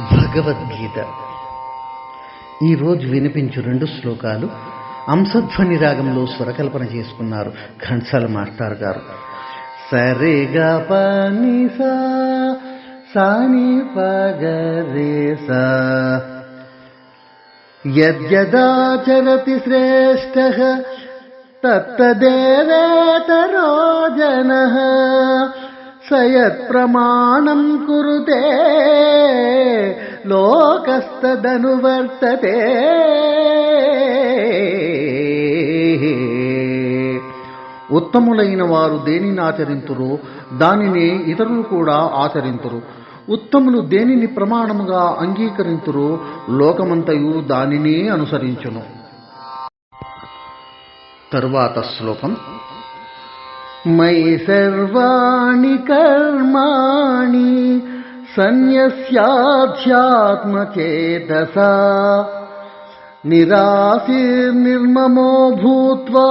భగవద్గీత. ఈరోజు వినిపించు రెండు శ్లోకాలు అంశధ్వని రాగంలో స్వరకల్పన చేసుకున్నారు ఘంటసాల మాస్టార్ గారు. సరిగా పని సాని పగరే సా యద్యదాచరతి శ్రేష్ఠ తత్తదేవేతరో జనః. సయత్ప్రమాణం కురుతే లోకస్తదనువర్తతే ఉత్తములైన వారు దేనిని ఆచరింతురో దానిని ఇతరులు కూడా ఆచరింతురు. ఉత్తములు దేనిని ప్రమాణముగా అంగీకరింతురో లోకమంతయు దానినే అనుసరించును. తరువాత శ్లోకం मयि सर्वाणि कर्माणि सन्न्यस्याध्यात्मचेतसा निरासिर्निर्ममो भूत्वा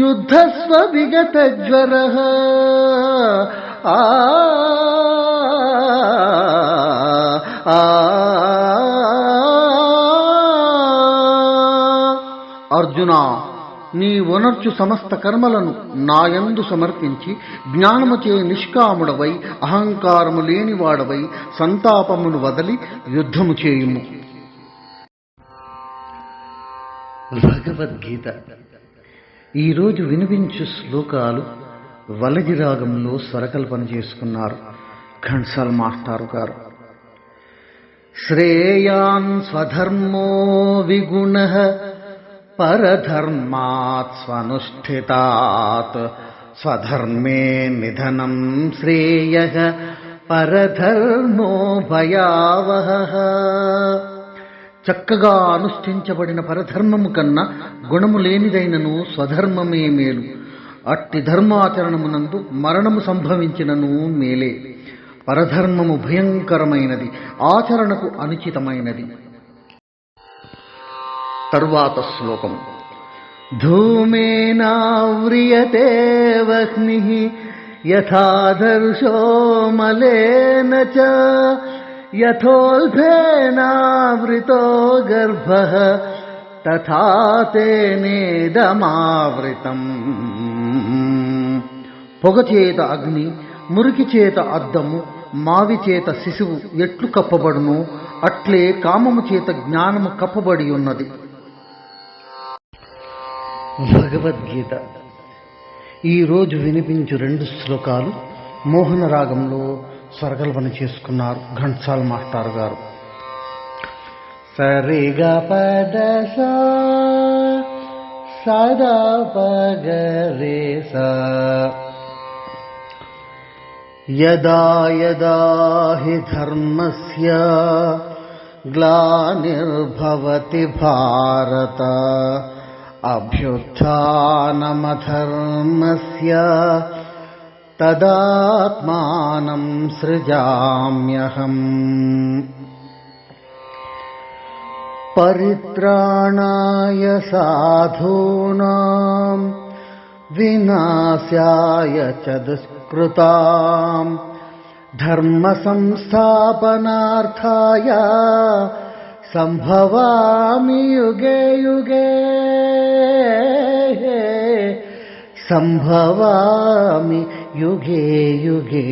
युद्धस्व विगतज्वरः आ अर्जुना నీ వనర్చు సమస్త కర్మలను నాయందు సమర్పించి జ్ఞానముచే నిష్కాముడవై అహంకారము లేనివాడవై సంతాపమును వదలి యుద్ధము చేయుము. భగవద్గీత. ఈరోజు వినిపించు శ్లోకాలు వలజి రాగంలో స్వరకల్పన చేసుకున్నారు ఘంటసాల మాస్టారు గారు. శ్రేయాన్ స్వధర్మో విగుణ పరధర్మాత్ స్వనుష్ఠితాత్ స్వధర్మే నిధనం శ్రేయ పరధర్మో భయావహ చక్కగా అనుష్ఠించబడిన పరధర్మము కన్నా గుణము లేనిదైనను స్వధర్మమే మేలు. అట్టి ధర్మాచరణమునందు మరణము సంభవించినను మేలే. పరధర్మము భయంకరమైనది ఆచరణకు అనుచితమైనది. తరువాత శ్లోకం. ధూమేనావ్రియతే వహ్ని యథాదర్శో మలేన చ యథోల్భేనావృతో గర్భ తథా తేనేదమావృతం పొగ చేత అగ్ని మురికి చేత అద్దము మావి చేత శిశువు ఎట్లు కప్పబడును అట్లే కామము చేత జ్ఞానము కప్పబడి ఉన్నది. భగవద్గీత. ఈరోజు వినిపించు రెండు శ్లోకాలు మోహన రాగంలో స్వరకల్పన చేసుకున్నారు ఘంటసాల్ మాస్టర్ గారు. సరిగా పద సదా పగరే యదా యదా హి ధర్మస్య గ్లానిర్భవతి భారత. अभ्युत्थानमधर्मस्य तदात्मानम् सृजाम्यहम्। परित्राणाय साधूनाम् विनाशाय च दुष्कृताम्। धर्मसंस्थापनार्थाय सम्भवामि युगे युगे। సంభవామి యుగే యుగే.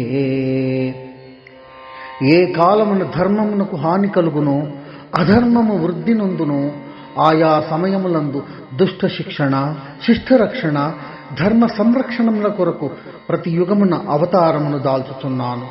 ఏ కాలమున ధర్మమునకు హాని కలుగును అధర్మము వృద్ధి నందును ఆయా సమయములందు దుష్ట శిక్షణ శిష్టరక్షణ ధర్మ సంరక్షణముల కొరకు ప్రతి యుగమున అవతారమును దాల్చుతున్నాను